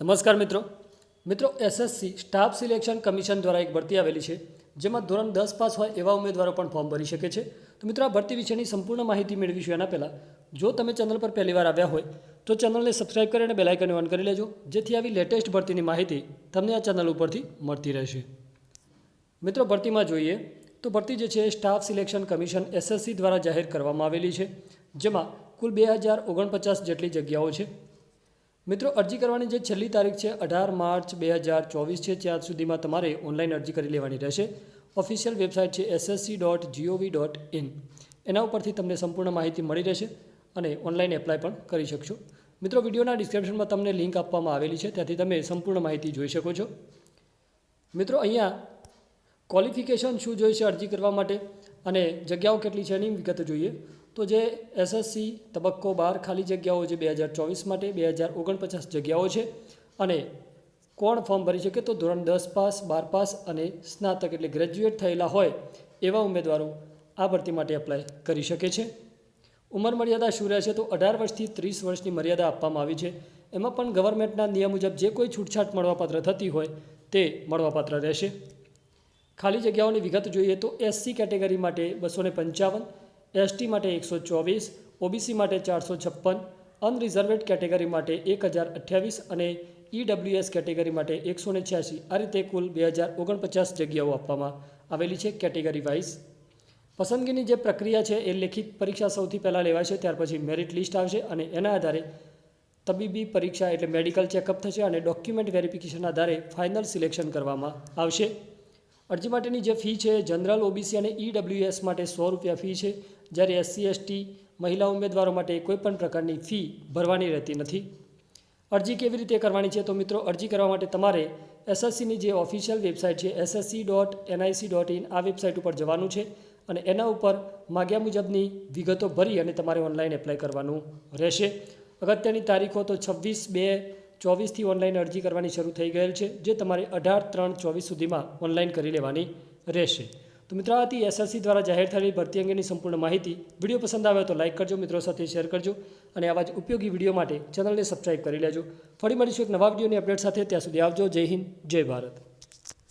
નમસ્કાર મિત્રો. મિત્રો એસએસસી સ્ટાફ સિલેક્શન કમિશન દ્વારા એક ભરતી આવેલી છે, જેમાં ધોરણ દસ પાસ હોય એવા ઉમેદવારો પણ ફોર્મ ભરી શકે છે. તો મિત્રો, આ ભરતી વિશેની સંપૂર્ણ માહિતી મેળવીશું એના પહેલાં. જો તમે ચેનલ પર પહેલીવાર આવ્યા હોય, તો ચેનલને સબસ્ક્રાઇબ કરી અને બેલાઇકન ઓન કરી લેજો, જેથી આવી લેટેસ્ટ ભરતીની માહિતી તમને આ ચેનલ ઉપરથી મળતી રહેશે. મિત્રો, ભરતીમાં જોઈએ, તો ભરતી જે છે એ સ્ટાફ સિલેક્શન કમિશન એસએસસી દ્વારા જાહેર કરવામાં આવેલી છે, જેમાં કુલ બે હજાર ઓગણપચાસ જેટલી જગ્યાઓ છે. મિત્રો, અરજી કરવાની જે છેલ્લી તારીખ છે, અઢાર માર્ચ બે હજાર ચોવીસ છે, ત્યાં સુધીમાં તમારે ઓનલાઈન અરજી કરી લેવાની રહેશે. ઓફિશિયલ વેબસાઇટ છે SSC dot GOV dot in એના ઉપરથી તમને સંપૂર્ણ માહિતી મળી રહેશે અને ઓનલાઈન એપ્લાય પણ કરી શકશો. મિત્રો, વિડીયોના ડિસ્ક્રિપ્શનમાં તમને લિંક આપવામાં આવેલી છે, ત્યાંથી તમે સંપૂર્ણ માહિતી જોઈ શકો છો. મિત્રો, અહીંયા ક્વોલિફિકેશન શું જોઈશે અરજી કરવા માટે અને જગ્યાઓ કેટલી છે એની વિગત જોઈએ. તો જે એસએસસી તબક્કો બાર ખાલી જગ્યાઓ છે બે હજાર ચોવીસ માટે, બે હજાર ઓગણપચાસ જગ્યાઓ છે. અને કોણ ફોર્મ ભરી શકે તો ધોરણ દસ પાસ, બાર પાસ અને સ્નાતક એટલે ગ્રેજ્યુએટ થયેલા હોય એવા ઉમેદવારો આ ભરતી માટે એપ્લાય કરી શકે છે. ઉંમર મર્યાદા શું રહેશે તો અઢાર વર્ષથી ત્રીસ વર્ષની મર્યાદા આપવામાં આવી છે. એમાં પણ ગવર્મેન્ટના નિયમ મુજબ જે કોઈ છૂટછાટ મળવાપાત્ર થતી હોય તે મળવાપાત્ર રહેશે. ખાલી જગ્યાઓની વિગત જોઈએ તો એસસી કેટેગરી માટે બસો ને પંચાવન એસટી માટે એકસો ચોવીસ, ઓબીસી માટે ચારસો છપ્પન, અનરિઝર્વેડ કેટેગરી માટે એક હજાર અઠ્યાવીસ અને ઈડબ્લ્યુએસ કેટેગરી માટે એકસો ને છ્યાસી. આ રીતે કુલ બે હજાર ઓગણપચાસ જગ્યાઓ આપવામાં આવેલી છે કેટેગરી વાઇઝ. પસંદગીની જે પ્રક્રિયા છે એ લેખિત પરીક્ષા સૌથી પહેલાં લેવાય છે, ત્યાર પછી મેરિટ લિસ્ટ આવશે અને એના આધારે તબીબી પરીક્ષા એટલે મેડિકલ ચેકઅપ થશે અને ડોક્યુમેન્ટ વેરિફિકેશન આધારે ફાઇનલ સિલેક્શન કરવામાં આવશે. અરજી માટેની જે ફી છે, જનરલ ઓબીસી અને ઈડબ્લ્યુએસ માટે સો રૂપિયા ફી છે. જ્યારે એસસી એસટી મહિલા ઉમેદવારો માટે કોઈપણ પ્રકારની ફી ભરવાની રહેતી નથી. અરજી કેવી રીતે કરવાની છે? તો મિત્રો, અરજી કરવા માટે તમારે એસએસસીની જે ઓફિશિયલ વેબસાઇટ છે SSC dot NIC dot in આ વેબસાઇટ ઉપર જવાનું છે અને એના ઉપર માગ્યા મુજબની વિગતો ભરી અને તમારે ઓનલાઈન એપ્લાય કરવાનું રહેશે. અગત્યની તારીખો તો છવ્વીસ બે ચોવીસથી ઓનલાઈન અરજી કરવાની શરૂ થઈ ગયેલ છે, જે તમારે અઢાર, ત્રણ, ચોવીસ સુધીમાં ઓનલાઈન કરી લેવાની રહેશે. તો મિત્રો આથી એસએસસી દ્વારા જાહેર થયેલી ભરતી અંગેની સંપૂર્ણ માહિતી. વીડિયો પસંદ આવે તો લાઇક કરજો, મિત્રો સાથે શેર કરજો, અને આવા જ ઉપયોગી વીડિયો માટે ચેનલને સબસ્ક્રાઇબ કરી લેજો. ફરી મળીશું એક નવા વિડીયોની અપડેટ સાથે. ત્યાં સુધી આવજો. જય હિન્દ, જય ભારત.